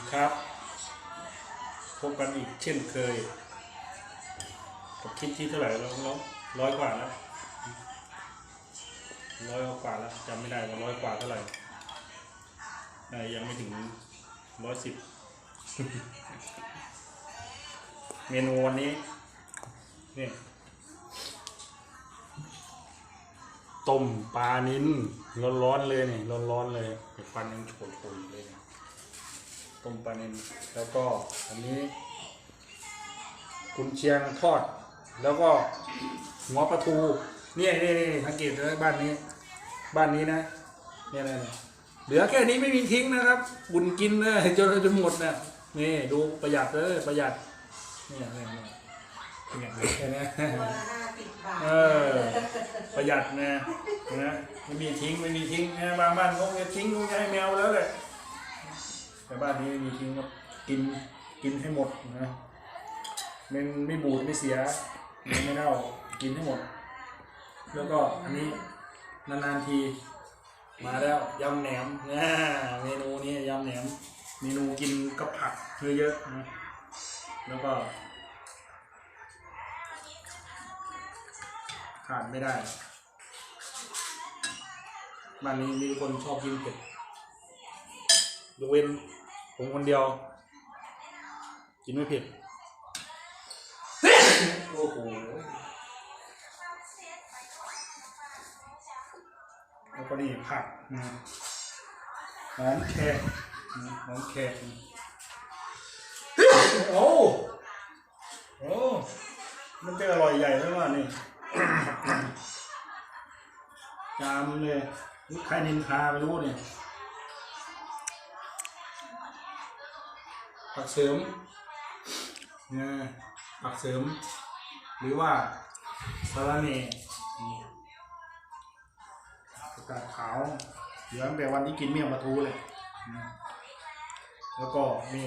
ดีครับ พบกันอีกเช่นเคย กับคลิปที่เท่าไหร่แล้วร้อยร้อยกว่าแล้วร้อยกว่าแล้วจำไม่ได้ว่าร้อยกว่าเท่าไหร่เอ่อยังไม่ถึงร้อยสิบเมนูวันนี้นี่ต้มปลานิ้นร้อนๆเลยนี่ร้อนๆเลยเดี๋ยวฟันยังโฉนๆเลยเนี่ย ต้มปลานิ้นแล้วก็อันนี้กุนเชียงทอด แล้วก็หัวปลาทูเนี่ยนี่นี่สังเกตเลยบ้านนี้ บ้านนี้นะเนี่ยนะเนี่ยเหลือแค่นี้ไม่มีทิ้งนะครับ บุญกินเลยจนจนหมดเนี่ยนี่ดูประหยัดเลยประหยัดเนี่ยเนี่ยเนี่ยเนี่ยเหลือแค่นี้ตัวละห้าสิบบาทเออประหยัดนะนะไม่มีทิ้งไม่มีทิ้งนะบางบ้านเขาจะทิ้งเขาจะให้แมวแล้วแหละ แต่บ้านนี้ไม่มีทิ้งก็กินกินให้หมดนะมันไม่บูดไม่เสียมันไม่เน่ากินให้หมด แล้วก็อันนี้นานๆทีมาแล้วยำแหนมนะเมนูนี้ยำแหนม เมนูกินกับผักเยอะๆนะแล้วก็ขาดไม่ได้บ้านนี้มีคนชอบกินเผ็ดยกเว้น ผมคนเดียว กินไม่เผ็ดโอ้โหแล้วก็นี่ผักนะหอมแขกนะหอมแขกนะโอ้โอ้มันจะอร่อยใหญ่ไหมวะนี่จามเลยใครนินทาไม่รู้เนี่ย ผักเสริมนี่ยผักเสริม หรือว่าสาระเนนี่ผักกาดขาวเหลือตั้งแต่วันที่กินเมี่ยงปลาทูเลยนะแล้วก็นี่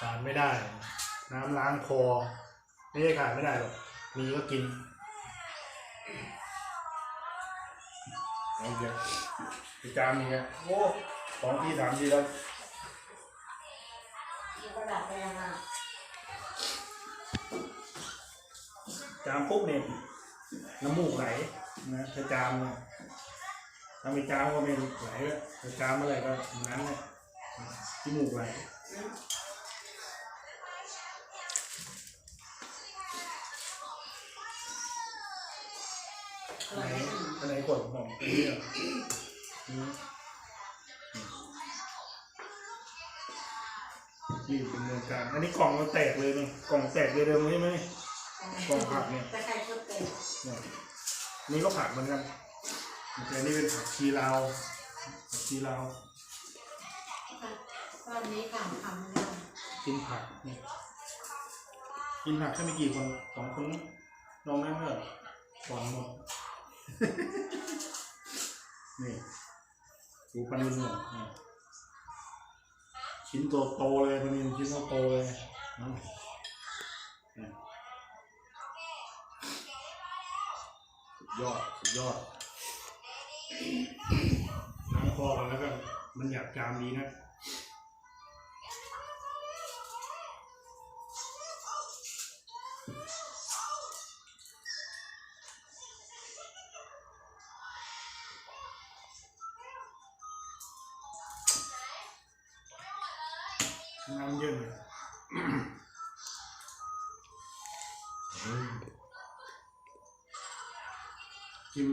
ขาดไม่ได้ น้ำล้างคอ ไม่ใช่ขาดไม่ได้หรอก มีก็กินเอเดี๋ยวไปจามนี่ไงโอ้สองทีสามทีแล้ว จามปุ๊บเนี่ยน้ำมูกไหลนะถ้าจามเนี่ยถ้าไม่จามก็ไม่ไหลแล้วถ้าจามเมื่อไหร่ก็นั้นเลยที่มูกไหลอไหนร่อยไหมอันไหนกดบอกอันนี้ ยืนี่เป็นเมืองการ อันนี้กล่องมันแตกเลยนี่กล่องแตกเลยเดิมใช่ไหมกองผักเนี่ยตะไคร้ก็เป็นเนี่ยนี่ก็ผักเหมือนกันแต่นี่เป็นผักชีลาวผักชีลาวตอนนี้ข่าวคำเลยกินผักเนี่ยกินผักแค่ไม่กี่คนสองคนน้องนั้นก็สอนหมดนี่ดูปลานินหน่อยนี่ ชิ้นโตโตเลยมันมีชิ้นโตๆเลยนะเนี่ยสุดยอดสุดยอดน้ำคอแล้วก็มันอยากจามดีนะ น้ำเยอะเลยกิน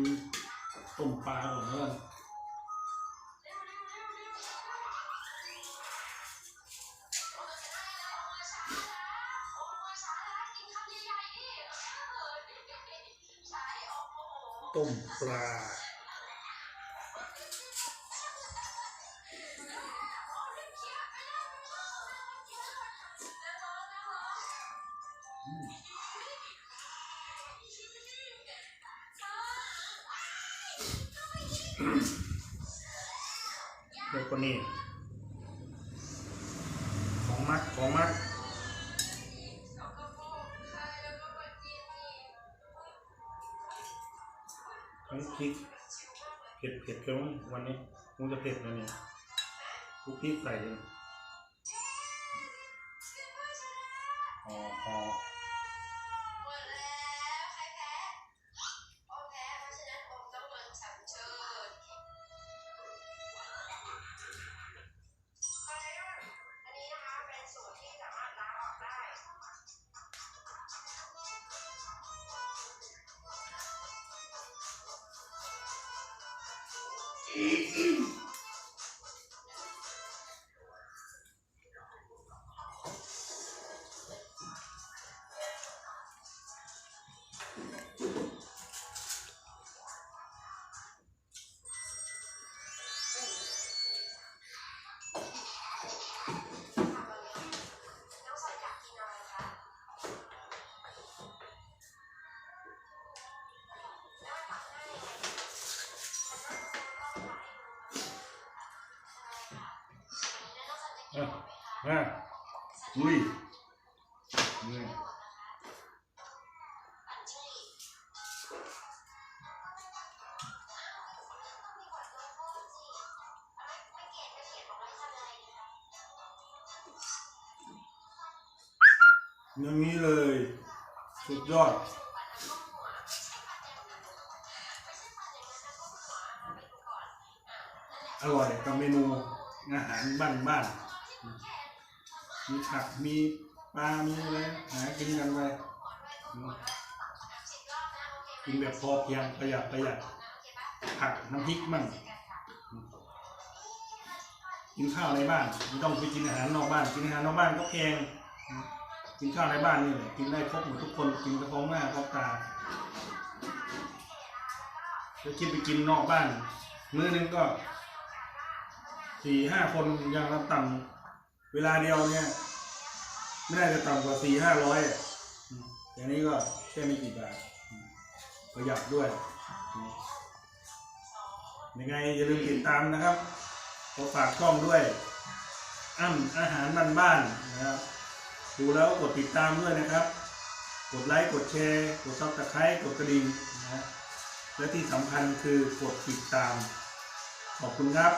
ต้มปลาก่อนแล้วกันต้มปลา แล้วก็นี่ของมัด ของมัดทั้งพริกเผ็ดเผ็ดเพิ่มวันนี้คงจะเผ็ดนะเนี่ยโอ้คลุกพริกใส่เลยอ๋อ รไม่เกลียดไม่เลียดบอกเลยอย่างนี้เลย สุดยอดอร่อยกับเมนูอาหารบ้านบ้านๆ มีผักมีปลา มีอะไรหากินกันไปกินแบบพอเพียงประหยัดประหยัดผักน้ำพริกมั่งกินข้าวในบ้านไม่ต้องไปกินอาหารนอกบ้าน กินอาหารนอกบ้านก็แพงกินข้าวในบ้านนี่แหละกินได้ครบหมดทุกคนกินกระพร้อมหน้าพร้อมตาจะคิดไปกินนอกบ้าน มื้อนึงก็สี่ห้าคนยังรับต่ำ เวลาเดียวเนี่ย ไม่น่าจะต่ำกว่าสี่ห้าร้อยอย่างนี้ก็แค่ไม่กี่บาทประหยัดด้วยยังไงอย่าลืมติดตามนะครับขอฝากช่องด้วยอ้ำอาหารบ้านๆนะครับดูแล้วกดติดตามด้วยนะครับ กดไลค์กดแชร์กดซับสไครต์กดกระดิ่งนะและที่สำคัญคือกดติดตาม ขอบคุณครับ